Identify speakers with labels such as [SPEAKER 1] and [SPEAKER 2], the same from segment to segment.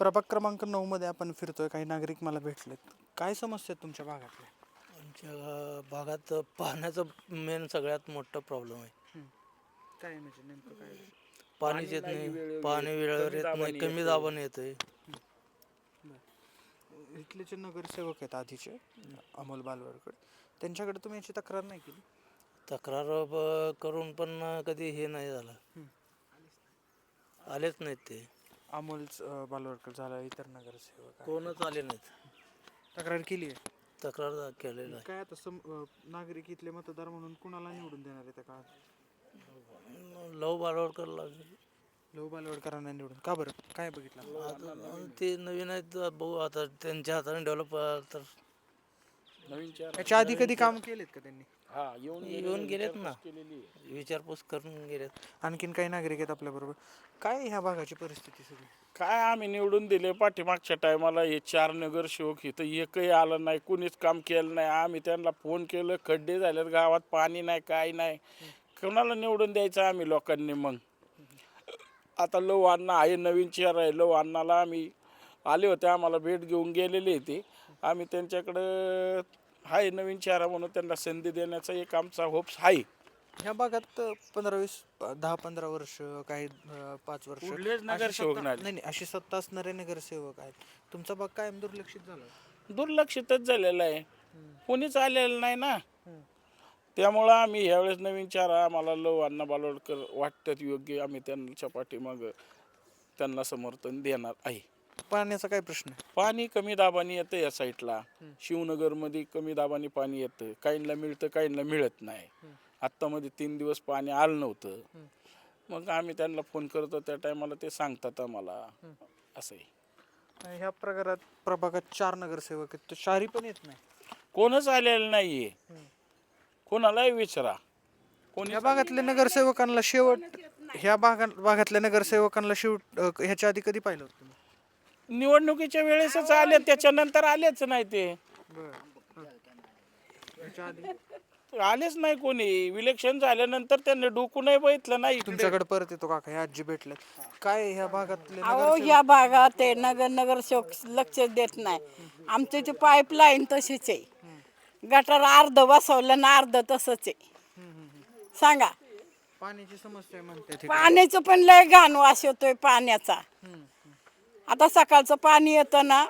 [SPEAKER 1] प्रभाग क्रमांक नऊ मध्ये आपण फिरतोय. काही नागरिक मला भेटलेत. काय समस्या आहेत तुमच्या भागातल्या?
[SPEAKER 2] आमच्या भागात पाण्याचं मेन सगळ्यात मोठं प्रॉब्लेम आहे.
[SPEAKER 1] काय म्हणजे नेमकं काय?
[SPEAKER 2] पाणीच येत नाही. पाणी वेळेवर येत नाही. कमी दाबाने येतंय.
[SPEAKER 1] इथले जे नगरसेवक आहेत आधीचे अमोल बालवडकर त्यांच्याकडे तुम्ही याची तक्रार नाही केली?
[SPEAKER 2] तक्रार ब- करून पण कधी हे नाही झालं. आलेच नाहीत ते.
[SPEAKER 1] अमोल बालवडकर झाला इतर नगरसेवक आहे.
[SPEAKER 2] कोणच आले नाहीत.
[SPEAKER 1] तक्रार केली आहे?
[SPEAKER 2] तक्रार केलेलं
[SPEAKER 1] काय आता सम अं, नागरिक इथले मतदार म्हणून कुणाला निवडून देणार आहे त्या काळात
[SPEAKER 2] लव बालवडकर लागले.
[SPEAKER 1] लहू बालवडकरांना निवडून. का बरं? काय बघितलं?
[SPEAKER 2] आता ते नवीन आहेत बघू. आता त्यांच्या हाताने डेव्हलप तर
[SPEAKER 1] याच्या आधी कधी काम केलेत का त्यांनी?
[SPEAKER 3] हा येऊन
[SPEAKER 2] येऊन गेलेत ना.
[SPEAKER 3] केलेली आहे.
[SPEAKER 2] विचारपूस करून गेलेत.
[SPEAKER 1] आणखीन काही नागरिक आहेत आपल्या बरोबर काय ह्या भागाची परिस्थिती सगळी?
[SPEAKER 3] काय आम्ही निवडून दिले पाठीमागच्या टायमाला हे चार नगरसेवक इथं एकही आलं नाही कुणीच काम केलं नाही. आम्ही त्यांना फोन केलं खड्डे झालेत गावात पाणी नाही काय नाही. कोणाला निवडून द्यायचं आम्ही लोकांनी मग? आता लव अण्णा आहे नवीन चेहरा आहे. लव अण्णाला आम्ही आले होते आम्हाला भेट घेऊन गेलेले ते आम्ही त्यांच्याकडं आहे नवीन चेहरा म्हणून त्यांना संधी देण्याचा एक आमचा होप्स आहे
[SPEAKER 1] ह्या भागात पंधरा वीस दहा पंधरा वर्ष काही अं, पाच वर्ष
[SPEAKER 3] कुठलेच
[SPEAKER 1] अशी
[SPEAKER 3] नगरसेवक
[SPEAKER 1] सत्ता-
[SPEAKER 3] नाही.
[SPEAKER 1] नाही नाही, अशी सत्ता असणारे नगरसेवक आहेत. तुमचा भाग कायम दुर्लक्षित झाला.
[SPEAKER 3] दुर्लक्षितच झालेलं आहे. कोणीच आलेलं नाही ना. त्यामुळं आम्ही ह्यावेळेस नवीन चार आम्हाला लव अण्णा बालोडकर वाटतात योग्य आम्ही त्यांच्या पाठीमाग त्यांना समर्थन देणार आहे.
[SPEAKER 1] पाण्याचा काय प्रश्न आहे?
[SPEAKER 3] पाणी कमी दाबाने येतं या साईडला शिवनगरमध्ये कमी दाबाने पाणी येतं. काहींना मिळतं काहींना मिळत नाही. आत्तामध्ये तीन दिवस पाणी आलं नव्हतं. मग आम्ही त्यांना फोन करतो त्या टायमाला ते सांगतात आम्हाला. असं आहे
[SPEAKER 1] आणि ह्या प्रकारात प्रभागात चार नगरसेवक आहेत. तर चारी पण येत नाही?
[SPEAKER 3] कोणच आलेलं नाहीये. कोणालाही विचारा. कोणी
[SPEAKER 1] ह्या भागातल्या नगरसेवकांना शेवट ह्या भागा भागातल्या नगरसेवकांना शेवट अं, ह्याच्या आधी कधी पाहिलं होतं तुम्ही?
[SPEAKER 3] निवडणुकीच्या वेळेसच आले त्याच्यानंतर आलेच नाही ते. आलेच नाही कोणी. इलेक्शन झाल्यानंतर त्यांनी डोकू नाही बघितलं नाही.
[SPEAKER 1] तुमच्याकडे परत येतो काका ह्या आजी भेटल्यात काय ह्या भागातले
[SPEAKER 4] अहो या भागात ते नगर नगर लक्ष देत नाही. आमची ती पाईपलाईन तशीच आहे. गटर अर्ध बसवलं ना अर्ध तसंच आहे. सांगा.
[SPEAKER 1] पाण्याची समस्या म्हणते.
[SPEAKER 4] पाण्याचं पण लय घाण वास येतोय पाण्याचा. आता सकाळचं पाणी येतं ना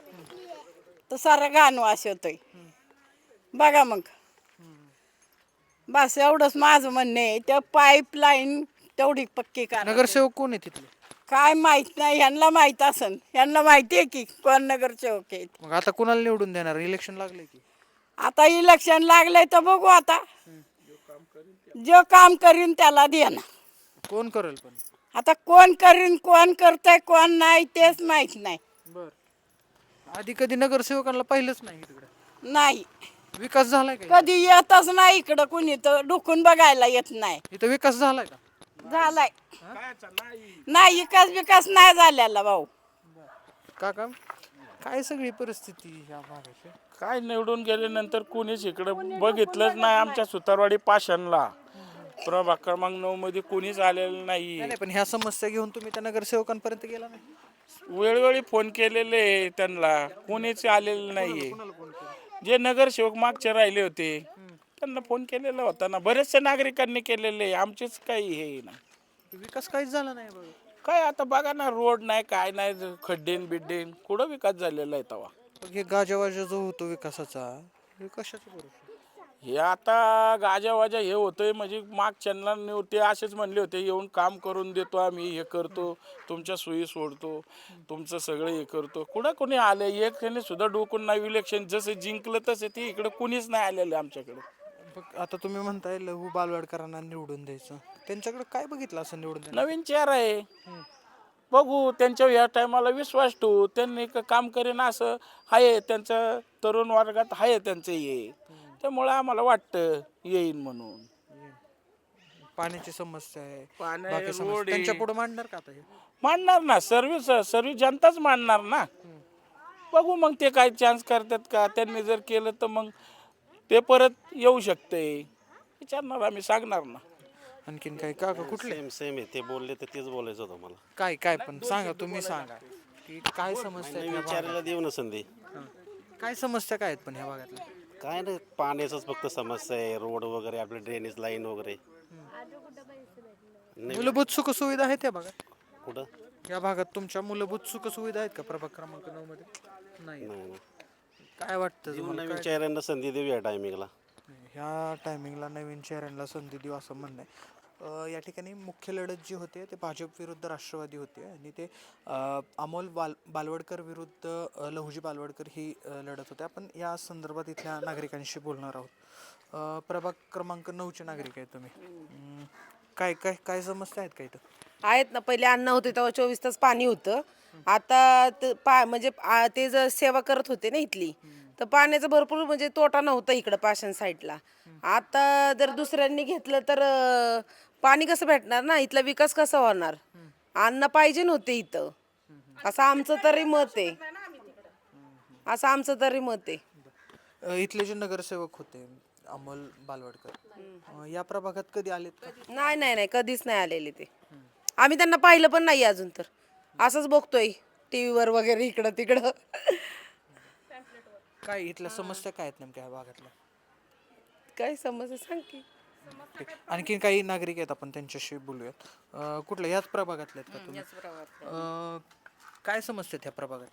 [SPEAKER 4] तर सारा घाण वास येतोय. बघा मग. बस एवढंच माझं म्हणणं आहे. त्या पाईपलाईन तेवढी पक्की करा.
[SPEAKER 1] नगरसेवक कोण आहे तिथले?
[SPEAKER 4] काय माहीत नाही यांना माहीत असन. यांना माहिती आहे की कोण नगरसेवक आहेत.
[SPEAKER 1] मग आता कुणाला निवडून देणार? इलेक्शन लागले की.
[SPEAKER 4] आता इलेक्शन लागलंय तर बघू आता. जो काम करीन त्याला दे ना
[SPEAKER 1] कोण करेल पण?
[SPEAKER 4] आता कोण करीन कोण करतंय कोण नाही तेच माहीत नाही.
[SPEAKER 1] बर. आधी कधी नगरसेवकांना पाहिलंच नाही तिकडे
[SPEAKER 4] नाही.
[SPEAKER 1] विकास झालाय का
[SPEAKER 4] कधी येतच नाही इकडं कुणी तर डुकून बघायला येत नाही.
[SPEAKER 1] इथं विकास झालाय का?
[SPEAKER 4] झालाय. नाही विकास विकास नाही झालेला भाऊ.
[SPEAKER 1] काका काय सगळी परिस्थिती भागाची
[SPEAKER 3] काय निवडून गेल्यानंतर कोणीच इकडं बघितलंच नाही. आमच्या सुतारवाडी पाषाणला. प्रभाग क्रमांक नऊ मध्ये कोणीच आलेलं नाही.
[SPEAKER 1] पण ह्या समस्या घेऊन तुम्ही त्या नगरसेवकांपर्यंत गेला नाही?
[SPEAKER 3] वेळोवेळी फोन केलेले आहे त्यांना. कोणीच आलेलं नाहीये. जे नगरसेवक मागचे राहिले होते त्यांना फोन केलेला होता ना. बरेचशा नागरिकांनी केलेले आहे. आमचेच काही हे ना.
[SPEAKER 1] विकास काहीच झाला नाही बघा
[SPEAKER 3] काय आता बघा ना रोड नाही काय नाही खड्डेन बिड्डेन. कुठं विकास झालेला आहे तवा?
[SPEAKER 1] मग हे गाजावाजा जो होतो विकासाचा हे कशाचं भरोसा?
[SPEAKER 3] हे आता गाजावाजा हे होतंय म्हणजे मागच्यांना नेऊ- ते असेच म्हणले होते येऊन काम करून देतो आम्ही हे करतो तुमच्या सोयी सोडतो तुमचं सगळं हे करतो. कुठं कोणी आले एक सुद्धा डोकून नाही इलेक्शन जसं जिंकलं तसं ते इकडं कुणीच नाही आलेलं आमच्याकडे.
[SPEAKER 1] आता तुम्ही म्हणताय लहू बालवाडकरांना निवडून द्यायचं. त्यांच्याकडे काय बघितलं असं निवडून
[SPEAKER 3] नवीन चेहरा आहे. बघू त्यांच्या या टायमाला विश्वास ठेवू त्यांनी काम करेन असं आहे त्यांचं तरुण वर्गात आहे त्यांचं हे. त्यामुळं आम्हाला वाटतं येईन म्हणून.
[SPEAKER 1] पाण्याची समस्या आहे.
[SPEAKER 3] पाण्या-
[SPEAKER 1] बाकी समस्या
[SPEAKER 3] रोड आहे.
[SPEAKER 1] त्यांच्या पुढे मांडणार का आता हे?
[SPEAKER 3] मांडणार ना सर्व्हिस सर्व्हिस जनताच मांडणार ना. बघू मग ते काय चान्स करतात का? त्यांनी जर केलं तर मग ते परत येऊ शकते. विचारणार आम्ही सांगणार ना.
[SPEAKER 1] आणखीन काय? काका कुठले?
[SPEAKER 5] सेम सेम आहे. ते बोलले तर तेच बोलायचं होतं मला.
[SPEAKER 1] काय काय पण सांगा तुम्ही सांगा. की काय समस्या ह्या
[SPEAKER 5] विचारायला देऊ ना संधी.
[SPEAKER 1] काय समस्या काय आहेत पण ह्या भागातल्या?
[SPEAKER 5] काय नाही पाण्याचंच फक्त समस्या आहे. रोड वगैरे आपले ड्रेनेज लाईन वगैरे. नाही
[SPEAKER 1] मूलभूत सुख सुविधा आहेत या भागात?
[SPEAKER 5] कुठं?
[SPEAKER 1] या भागात तुमच्या मूलभूत सुख सुविधा आहेत का प्रभाग क्रमांक नऊ मध्ये? नाही.
[SPEAKER 5] नाही नाही.
[SPEAKER 1] काय वाटतं तुम्हाला?
[SPEAKER 5] नवीन चेहऱ्यांना संधी देऊ या टायमिंगला
[SPEAKER 1] ह्या टायमिंगला नवीन चेहऱ्यांना संधी देऊ असं म्हणणं आहे. या ठिकाणी मुख्य लढत जी होते ते भाजप विरुद्ध राष्ट्रवादी होते आणि ते अमोल बाल बालवडकर विरुद्ध लहुजी बालवडकर ही लढत होते. आपण या संदर्भात इथल्या नागरिकांशी बोलणार आहोत. प्रभाग क्रमांक नऊचे नागरिक आहेत तुम्ही. काय काय काय समस्या आहेत का इथं?
[SPEAKER 6] आहेत ना पहिले अन्न होते तेव्हा चोवीस तास पाणी होतं. आता पा म्हणजे ते जर सेवा करत होते ना इथली तर पाण्याचा भरपूर म्हणजे तोटा नव्हता इकडं पाषाण साईडला. आता जर दुसऱ्यांनी घेतलं तर अं, पाणी कसं भेटणार ना? इथला विकास कसा होणार? अन्न पाहिजे नव्हते इथं. असं आमचं तरी मत आहे. असं आमचं तरी मत आहे.
[SPEAKER 1] अ, इथले जे नगरसेवक होते अमोल बालवडकर अ, या प्रभागात कधी आलेत का?
[SPEAKER 6] नाही नाही नाही कधीच नाही आलेले ते. आम्ही त्यांना पाहिलं पण नाही अजून तर. असंच बघतोय टी व्हीवर वगैरे इकडं तिकडं
[SPEAKER 1] काय इथल्या समस्या काय आहेत नेमक्या भागातल्या?
[SPEAKER 6] काय समज सांग की.
[SPEAKER 1] आणखीन काही नागरिक आहेत आपण त्यांच्याशी बोलूयात. अं, कुठल्या? याच प्रभागातले आहेत का तुम्ही? अं, काय समस्या आहेत ह्या प्रभागात?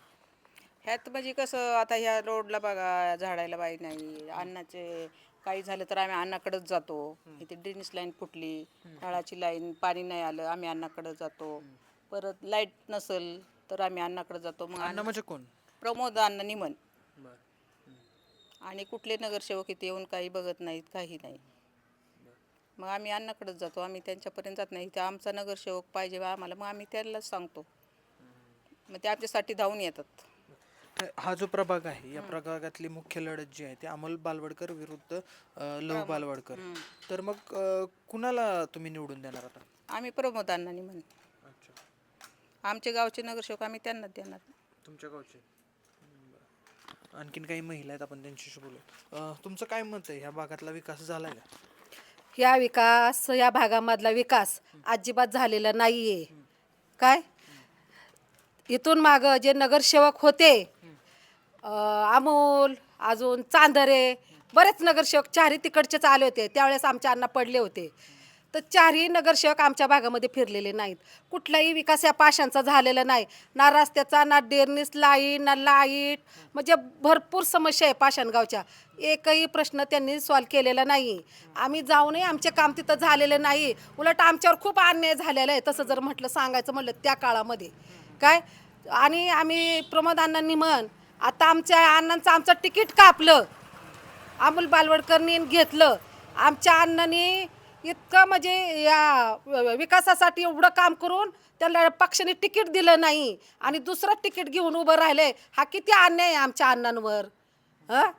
[SPEAKER 7] ह्यात म्हणजे कसं आता ह्या रोडला बघा झाडायला बाई नाही. अन्नाचे काही झालं तर आम्ही अन्नाकडेच जातो. इथे ड्रेनेज लाईन फुटली. नळाची लाईन पाणी नाही आलं आम्ही अन्नाकडे जातो. परत लाइट नसेल तर आम्ही अन्नाकडे जातो. मग
[SPEAKER 1] अण्णा म्हणजे कोण?
[SPEAKER 7] प्रमोद अण्णा निमन. आणि कुठले नगरसेवक इथे येऊन काही बघत नाहीत काही नाही. मग आम्ही अन्नाकडेच जातो आम्ही त्यांच्यापर्यंत जात नाही. इथे आमचा नगरसेवक पाहिजे बा आम्हाला मग आम्ही त्यांनाच सांगतो. मग ते आमच्यासाठी धावून येतात.
[SPEAKER 1] तर हा जो प्रभाग आहे या प्रभागातली मुख्य लढत जी आहे ती अमोल बालवडकर विरुद्ध अं, लहू बालवडकर. तर मग अं, कुणाला तुम्ही निवडून देणार आता?
[SPEAKER 7] आम्ही प्रमोद अण्णा निमन आमचे गावचे नगरसेवक आम्ही त्यांनाच देणार.
[SPEAKER 1] तुमच्या गावचे. आणखीन काही महिला आहेत आपण त्यांच्याशी बोलूया तुमचं काय मत आहे? ह्या भागातला विकास झालाय का?
[SPEAKER 8] या विकास या भागामधला विकास अजिबात झालेला नाहीये. काय? इथून माग जे नगरसेवक होते अं, अमोल अजून चांदरे बरेच नगरसेवक चारी तिकडचेच आले होते. त्यावेळेस आमच्या अण्णा पडले होते. तर चारही नगरसेवक आमच्या भागामध्ये फिरलेले नाहीत. कुठलाही विकास या पाशांचा झालेला नाही. ना रस्त्याचा ना डेरनीस लाइट ना लाइट म्हणजे भरपूर समस्या आहे पाषाणगावच्या. एकही प्रश्न त्यांनी सॉल्व केलेला नाही. आम्ही जाऊनही आमचे काम तिथं झालेलं नाही. उलट आमच्यावर खूप अन्याय झालेला आहे तसं जर म्हटलं सांगायचं म्हटलं त्या काळामध्ये. काय? आणि आम्ही प्रमोद अण्णांनी म्हण आता आमच्या अण्णांचं आमचं तिकीट कापलं. अमोल बालवडकरनी घेतलं. आमच्या अण्णांनी इतकं म्हणजे या विकासासाठी एवढं काम करून त्याला पक्षाने तिकीट दिलं नाही आणि दुसरं तिकीट घेऊन उभं राहिले हा किती अन्याय आहे आमच्या अण्णांवर हं?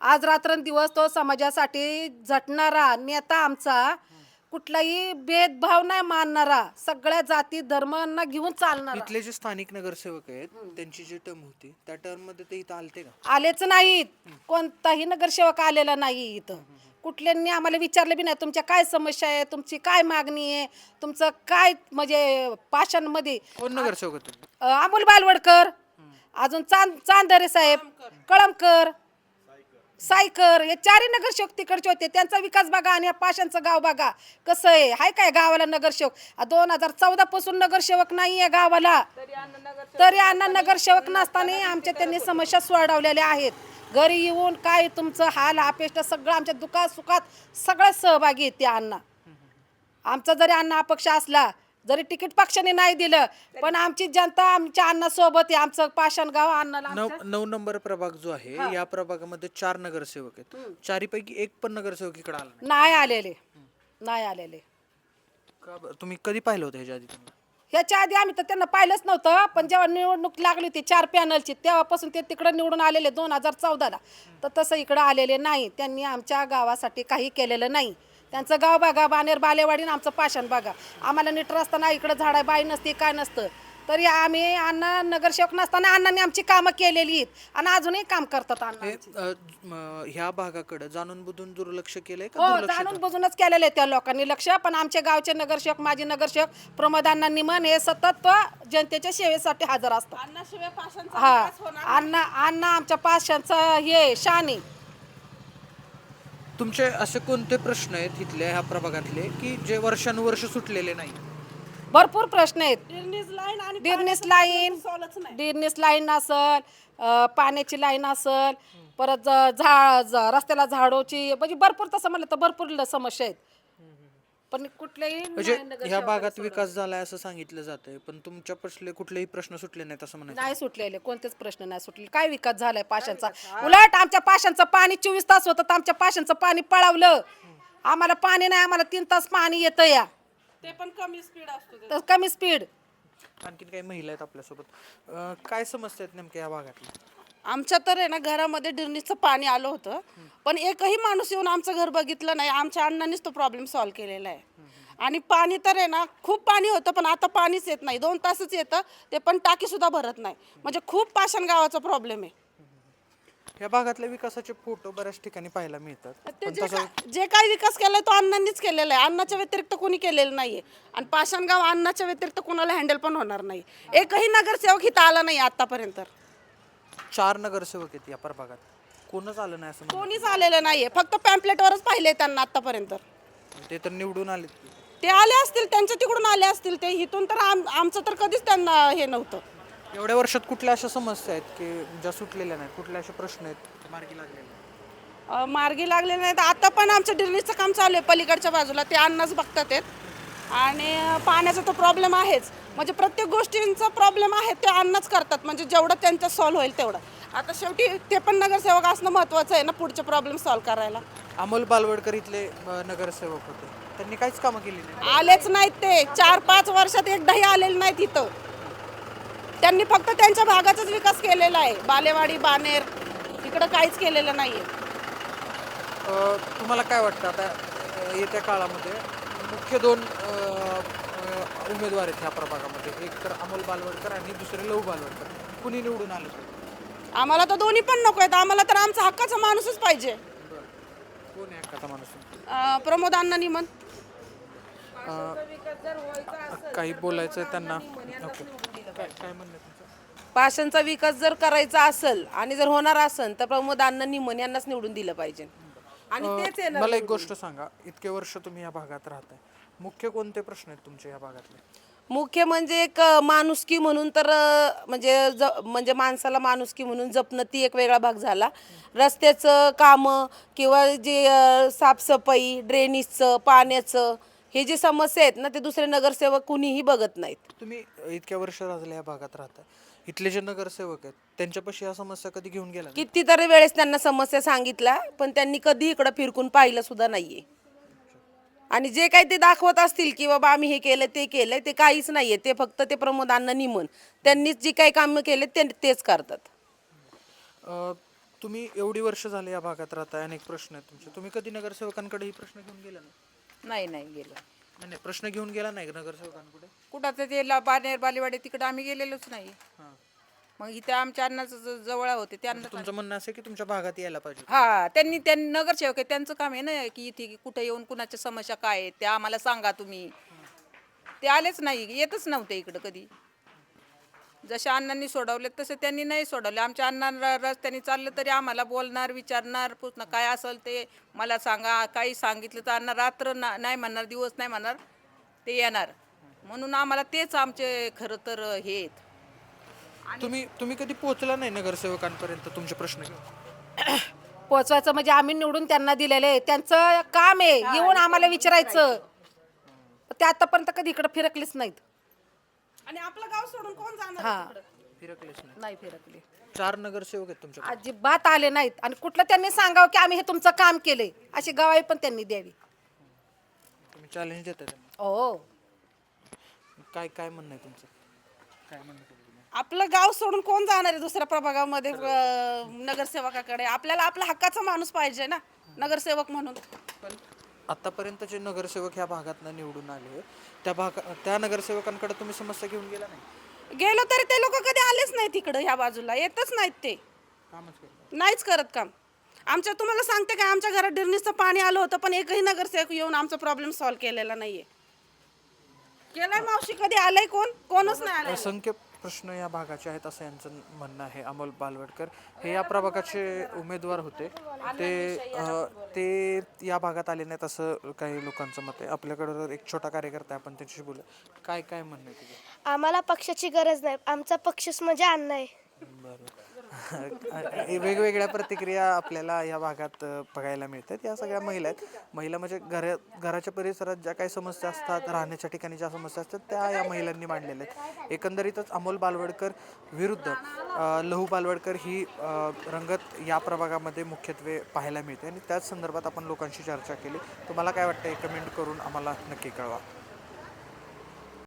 [SPEAKER 8] आज रात्रंदिवस तो समाजासाठी झटणारा नेता आमचा कुठलाही भेदभाव नाही मानणारा सगळ्या जाती धर्मांना घेऊन चालणारा.
[SPEAKER 1] इथले जे स्थानिक नगरसेवक आहेत त्यांची जी टर्म होती त्या टर्ममध्ये ते इथं आलते का?
[SPEAKER 8] आलेच नाहीत. कोणताही नगरसेवक आलेला नाही इथं. कुठल्यांनी आम्हाला विचारलं बी नाही तुमच्या काय समस्या आहे तुमची काय मागणी आहे तुमचं काय म्हणजे पाषाणमध्ये
[SPEAKER 1] कोण नगरसेवक होते
[SPEAKER 8] अ, अमोल बालवडकर अजून चांद चांदरे साहेब कळमकर सायकर हे चारही नगरसेवक तिकडचे होते त्यांचा विकास बघा आणि या पाशांचं गाव बघा कसं आहे? हाय काय गावाला नगरसेवक? दोन हजार चौदा पासून नगरसेवक नाही आहे गावाला. तरी अण्णा नगरसेवक नसतानाही आमच्या त्यांनी समस्या सोडवलेल्या आहेत. घरी येऊन काय तुमचं हाल अपेष्ट सगळं आमच्या दुखात सुखात सगळं सहभागी आहेत ते अण्णा. आमचा जरी अण्णा अपक्ष असला जरी तिकीट पक्षाने नाही दिलं पण आमची जनता आमच्या अण्णा सोबत आहे. आमचं पाषाण गाव अण्णाला
[SPEAKER 1] नऊ नऊ नंबर प्रभाग जो आहे या प्रभागामध्ये चार नगरसेवक आहेत. चारीपैकी एक पण नगरसेवक इकडे आला नाही.
[SPEAKER 8] नाही आलेले. नाही आलेले.
[SPEAKER 1] का बरं? तुम्ही कधी पाहिलं होतं ह्याच्या आधी त्यांना
[SPEAKER 8] ह्याच्या आधी आम्ही तर त्यांना पाहिलंच नव्हतं पण जेव्हा निवडणूक लागली होती चार पॅनलची तेव्हापासून ते तिकडं निवडून आलेले दोन हजार चौदाला. तर तसं इकडं आलेले नाही. त्यांनी आमच्या गावासाठी काही केलेलं नाही. त्यांचं गाव बघा बानेर बालेवाडी आणि आमचं पाषाण बघा. आम्हाला नीट रस्ता नाही इकडं झाडा बाई नसते काय नसतं. तरी आम्ही अण्णा नगरसेवक नसताना अण्णांनी आमची कामं केलेली आहेत. आणि अजूनही काम करतात अण्णा
[SPEAKER 1] हे अ, म, ह्या भागाकडे जाणून बुधून दुर्लक्ष केलंय का
[SPEAKER 8] हो
[SPEAKER 1] दुर्लक्ष
[SPEAKER 8] जाणून बुजूनच केलेले त्या लोकांनी लक्ष. पण आमचे गावचे नगरसेवक माजी नगरसेवक प्रमोद अण्णांनी म्हण हे सतत जनतेच्या सेवेसाठी हजर असतात. हा अण्णा अण्णा आमच्या पाचशांचं हे शान आहे
[SPEAKER 1] तुमचे असे कोणते प्रश्न आहेत इथल्या ह्या प्रभागातले की जे वर्षानुवर्ष सुटलेले नाही?
[SPEAKER 8] भरपूर प्रश्न आहेत. डिरनेस लाईन डिरनेस लाईन असल अ, पाण्याची लाईन असल परत ज- झा ज- रस्त्याला झाडोची म्हणजे भरपूर तसं म्हणलं तर भरपूर ल- समस्या आहेत. पण कुठल्याही
[SPEAKER 1] म्हणजे ह्या भागात. विकास झालाय असं सांगितलं जातंय पण तुमच्या पसले कुठलेही प्रश्न सुटले नाहीत असं म्हणायचं.
[SPEAKER 8] नाही सुटलेले कोणतेच प्रश्न नाही सुटले. काय विकास झालाय पाशांचा उलट आमच्या पाशांचं पाणी चोवीस तास होतं तर आमच्या पाशांचं पाणी पळावलं. आम्हाला पाणी नाही आम्हाला तीन तास पाणी येतं या.
[SPEAKER 7] ते पण कमी स्पीड असतो
[SPEAKER 8] तर कमी स्पीड
[SPEAKER 1] आणखीन काही महिला आहेत आपल्यासोबत. अ, काय समस्या आहेत नेमक्या या भागातल्या?
[SPEAKER 7] आमच्या तर आहे ना घरामध्ये डिरनीचं पाणी आलं होतं. पण एकही माणूस येऊन आमचं घर बघितलं नाही. आमच्या अण्णांनीच तो प्रॉब्लेम सॉल्व्ह केलेला आहे. आणि पाणी तर आहे ना खूप पाणी होतं पण आता पाणीच येत नाही. दोन तासच येतं ते पण टाकी सुद्धा भरत नाही. म्हणजे खूप पाषाण गावाचा प्रॉब्लेम आहे.
[SPEAKER 1] या भागातल्या विकासाचे फोटो बऱ्याच ठिकाणी पाहायला मिळतात.
[SPEAKER 7] ते
[SPEAKER 1] पण
[SPEAKER 7] जे
[SPEAKER 1] तसं
[SPEAKER 7] काय- जे काही विकास केलाय तो अण्णांनीच केलेला आहे. अण्णाच्या व्यतिरिक्त कोणी केलेलं नाहीये. आणि पाषाणगाव अण्णाच्या व्यतिरिक्त कोणाला हँडल पण होणार नाही. एकही नगरसेवक इथं आला नाही आतापर्यंत.
[SPEAKER 1] चार नगरसेवक आहेत या प्रभागात. कोणच आलं नाही असं.
[SPEAKER 7] कोणीच आलेलं नाहीये. फक्त पॅम्पलेटवरच पाहिले त्यांना आतापर्यंत.
[SPEAKER 1] ते तर निवडून आलेत. की.
[SPEAKER 7] ते आले असतील त्यांच्या तिकडून आले असतील ते इथून तर आम आमचं तर कधीच त्यांना हे नव्हतं.
[SPEAKER 1] एवढ्या वर्षात कुठल्या अशा समस्या आहेत की ज्या सुटलेल्या नाहीत? कुठले असे प्रश्न आहेत? मार्गी लागलेले?
[SPEAKER 7] अं, मार्गी लागले नाही तर आता पण आमचं डिरलीचं काम चालू आहे पलीकडच्या बाजूला. ते अन्नच बघतात आहेत. आणि अं, पाण्याचा तर प्रॉब्लेम आहेच. म्हणजे प्रत्येक गोष्टींचा प्रॉब्लेम आहे ते अन्नच करतात. म्हणजे जेवढं त्यांचं सॉल्व्ह होईल तेवढं. आता शेवटी ते पण नगरसेवक असणं महत्त्वाचं आहे ना पुढचे प्रॉब्लेम सॉल्व्ह करायला.
[SPEAKER 1] अमोल बालवडकर इथले अ, नगरसेवक होते. त्यांनी काहीच कामं केली नाही
[SPEAKER 7] आलेच नाहीत ते. चार पाच वर्षात एकदाही आलेले नाहीत इथं. त्यांनी फक्त त्यांच्या भागाचाच विकास केलेला आहे. बालेवाडी बानेर इकडं काहीच केलेलं नाहीये.
[SPEAKER 1] अ, तुम्हाला काय वाटतं आता अ, येत्या काळामध्ये? मुख्य दोन अ, अ, उमेदवार आहेत ह्या प्रभागामध्ये. एक तर अमोल बालवडकर आणि दुसरे लहू बालवडकर. कुणी निवडून आलं पाहिजे?
[SPEAKER 7] आम्हाला तर दोन्ही पण नको आहेत. आम्हाला तर आमचा हक्काचा माणूसच पाहिजे.
[SPEAKER 1] कोण आहे हक्काचा माणूस
[SPEAKER 7] अं, प्रमोद अण्णा निमन.
[SPEAKER 1] काही बोलायचं आहे त्यांना? ओके. काय काय म्हणणं आहे तुमचं?
[SPEAKER 6] पाषाणचा विकास जर करायचा असेल आणि जर होणार असेल तर प्रमोद अण्णा निमन यांनाच निवडून दिलं पाहिजे. आणि तेच
[SPEAKER 1] मला एक गोष्ट सांगा. इतके वर्ष तुम्ही या भागात राहताय. मुख्य कोणते प्रश्न आहेत तुमचे या भागातले?
[SPEAKER 6] मुख्य म्हणजे एक अ, माणुसकी म्हणून तर अ, म्हणजे ज म्हणजे माणसाला माणुसकी म्हणून जपणं ती एक वेगळा भाग झाला. रस्त्याचं कामं किंवा जे अ, साफसफाई ड्रेनेजचं पाण्याचं हे जे समस्या आहेत ना ते दुसरे नगरसेवक कुणीही बघत नाहीत.
[SPEAKER 1] तुम्ही इतक्या वर्ष राजले या भागात राहता. इथले जे नगरसेवक आहेत त्यांच्यापाशी या समस्या कधी घेऊन गेला नाही?
[SPEAKER 6] कितीतरी वेळेस त्यांना समस्या सांगितल्या पण त्यांनी कधी इकडं फिरकून पाहिलं सुद्धा नाहीये. आणि जे काही ते दाखवत असतील की बाबा आम्ही हे केलं ते केलंय ते काहीच नाहीये. ते फक्त ते प्रमोद अण्णा निमन. त्यांनीच जी काही कामं केले ते तेच करतात.
[SPEAKER 1] अ, तुम्ही एवढी वर्ष झाले या भागात राहताय अनेक प्रश्न आहेत तुमचे. तुम्ही कधी नगरसेवकांकडे ही प्रश्न घेऊन गेला नाही?
[SPEAKER 7] नाही नाही गेलो.
[SPEAKER 1] नाही, प्रश्न घेऊन गेला नाही का नगरसेवकांकडे
[SPEAKER 7] कुठं? तर ते ला- बानेर बालेवाडी तिकडं आम्ही गेलेलोच नाही.
[SPEAKER 1] हां.
[SPEAKER 7] मग इथे आमच्या अण्णाचं ज- जवळ होते त्यांना
[SPEAKER 1] तुमचं म्हणणं असं आहे की तुमच्या भागात यायला पाहिजे
[SPEAKER 7] हा त्यांनी त्यांनी नगरसेवक आहे त्यांचं काम आहे ना की इथे कुठे येऊन कुणाच्या समस्या काय आहेत त्या आम्हाला सांगा तुम्ही. ते आलेच नाही येतच नव्हते इकडं कधी. जसे अण्णांनी सोडवले तसे त्यांनी नाही सोडवले. आमच्या अण्णा रस्त्याने चाललं तरी आम्हाला बोलणार विचारणार पुन्हा काय असेल ते मला सांगा. काही सांगितलं तर अण्णा रात्र ना नाही म्हणणार दिवस नाही म्हणणार ते येणार. म्हणून आम्हाला तेच आमचे खरं तर हे आहेत.
[SPEAKER 1] तुम्ही तुम्ही कधी पोहोचला नाही नगरसेवकांपर्यंत तुमचे प्रश्न घेऊन?
[SPEAKER 8] पोचवायचं म्हणजे आम्ही निवडून त्यांना दिलेले आहे. त्यांचं काम आहे. येऊन आम्हाला विचारायचं. ते आतापर्यंत कधी इकडे फिरकलेच नाहीत.
[SPEAKER 7] आणि आपलं गाव सोडून कोण जाणार
[SPEAKER 1] फिरकलेच नाही.
[SPEAKER 8] नाही फिरकले.
[SPEAKER 1] चार नगरसेवक आहेत तुमच्या
[SPEAKER 8] अजिबात आले नाहीत. आणि कुठलं त्यांनी सांगावं की आम्ही हे तुमचं काम केलंय? अशी गवाही पण त्यांनी द्यावी.
[SPEAKER 1] तुम्ही चॅलेंज देता त्यांना.
[SPEAKER 8] हो.
[SPEAKER 1] काय काय म्हणणं आहे तुमचं? काय म्हणणं?
[SPEAKER 7] आपलं गाव सोडून कोण जाणार आहे दुसऱ्या प्रभागामध्ये अं, नगरसेवकाकडे? आपल्याला आपला हक्काचा माणूस पाहिजे ना नगरसेवक म्हणून.
[SPEAKER 1] पण आतापर्यंत जे नगरसेवक ह्या भागातनं निवडून आले त्या भागा त्या नगरसेवकांकडे तुम्ही समस्या घेऊन गेला नाही?
[SPEAKER 7] गेलो तरी ते लोक कधी आलेच नाहीत इकडं ह्या बाजूला. येतच नाहीत ते. नाहीच करत काम. आमच्या तुम्हाला सांगते काय आमच्या घरात डिरनीचं पाणी आलं होतं पण एकही नगरसेवक येऊन आमचा प्रॉब्लेम सॉल्व्ह केलेला नाहीये. केलाय मावशी कधी आलंय कोण? कोणच नाही आलंय.
[SPEAKER 1] असंख्य प्रश्न या भागाचे आहेत असं यांचं म्हणणं आहे अमोल बालवडकर. हे या प्रभागाचे उमेदवार होते. ते ते या भागात आले नाहीत असं काही लोकांचं मत आहे. आपल्याकडं एक छोटा कार्यकर्ता आहे आपण त्यांच्याशी बोलू काय काय म्हणणं आहे तुझं
[SPEAKER 9] आम्हाला पक्षाची गरज नाही. आमचा पक्षच म्हणजे अण्णा आहे
[SPEAKER 1] हे वेगवेगळ्या प्रतिक्रिया आपल्याला या भागात बघायला मिळतात. या सगळ्या महिला आहेत. महिला म्हणजे घर घराच्या परिसरात ज्या काही समस्या असतात राहण्याच्या ठिकाणी ज्या समस्या असतात त्या या महिलांनी मांडलेल्या आहेत. एकंदरीतच अमोल बालवडकर विरुद्ध लहू बालवडकर ही रंगत या प्रभागामध्ये मुख्यत्वे पाहायला मिळते. आणि त्याच संदर्भात आपण लोकांशी चर्चा केली. तुम्हाला काय वाटतं कमेंट करून आम्हाला नक्की कळवा.